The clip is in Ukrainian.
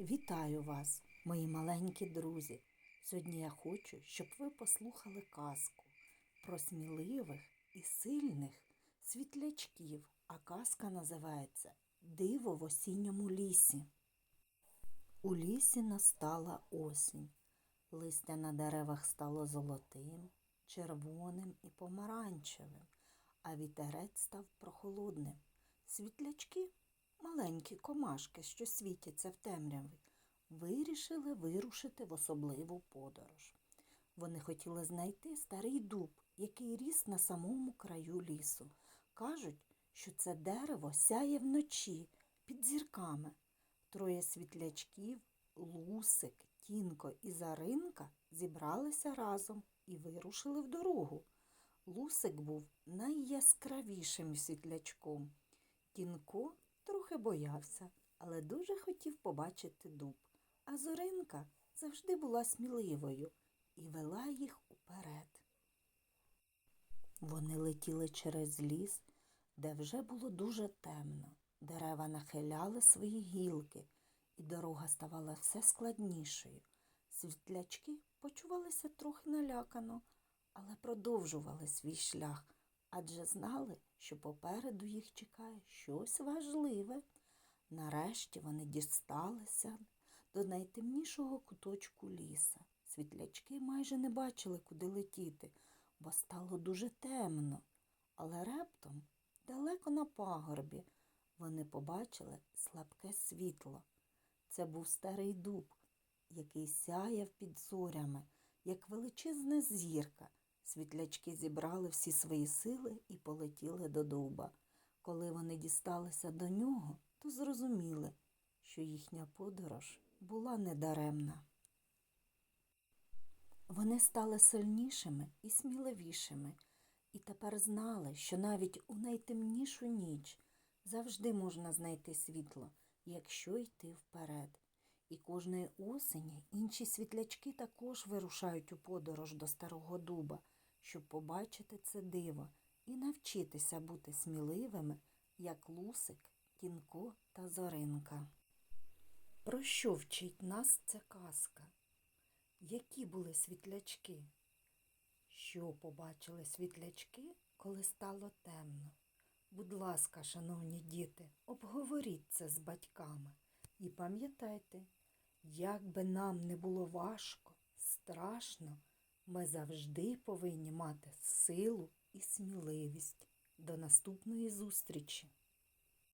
Вітаю вас, мої маленькі друзі. Сьогодні я хочу, щоб ви послухали казку про сміливих і сильних світлячків, а казка називається Диво в осінньому лісі. У лісі настала осінь. Листя на деревах стало золотим, червоним і помаранчевим, а вітерець став прохолодним. Світлячки, маленькі комашки, що світяться в темряві, вирішили вирушити в особливу подорож. Вони хотіли знайти старий дуб, який ріс на самому краю лісу. Кажуть, що це дерево сяє вночі під зірками. Троє світлячків, Лусик, Тінко і Заринка зібралися разом і вирушили в дорогу. Лусик був найяскравішим світлячком. Тінко трохи боявся, але дуже хотів побачити дуб. А Зоринка завжди була сміливою і вела їх уперед. Вони летіли через ліс, де вже було дуже темно. Дерева нахиляли свої гілки, і дорога ставала все складнішою. Світлячки почувалися трохи налякано, але продовжували свій шлях, адже знали, що попереду їх чекає щось важливе. Нарешті вони дісталися до найтемнішого куточку ліса. Світлячки майже не бачили, куди летіти, бо стало дуже темно. Але рептом, далеко на пагорбі, вони побачили слабке світло. Це був старий дуб, який сяяв під зорями, як величезна зірка. Світлячки зібрали всі свої сили і полетіли до дуба. Коли вони дісталися до нього, то зрозуміли, що їхня подорож була недаремна. Вони стали сильнішими і сміливішими, і тепер знали, що навіть у найтемнішу ніч завжди можна знайти світло, якщо йти вперед. І кожної осені інші світлячки також вирушають у подорож до старого дуба, щоб побачити це диво і навчитися бути сміливими, як Лусик, Тінко та Зоринка. Про що вчить нас ця казка? Які були світлячки? Що побачили світлячки, коли стало темно? Будь ласка, шановні діти, обговоріть це з батьками і пам'ятайте, як би нам не було важко, страшно, ми завжди повинні мати силу і сміливість. До наступної зустрічі!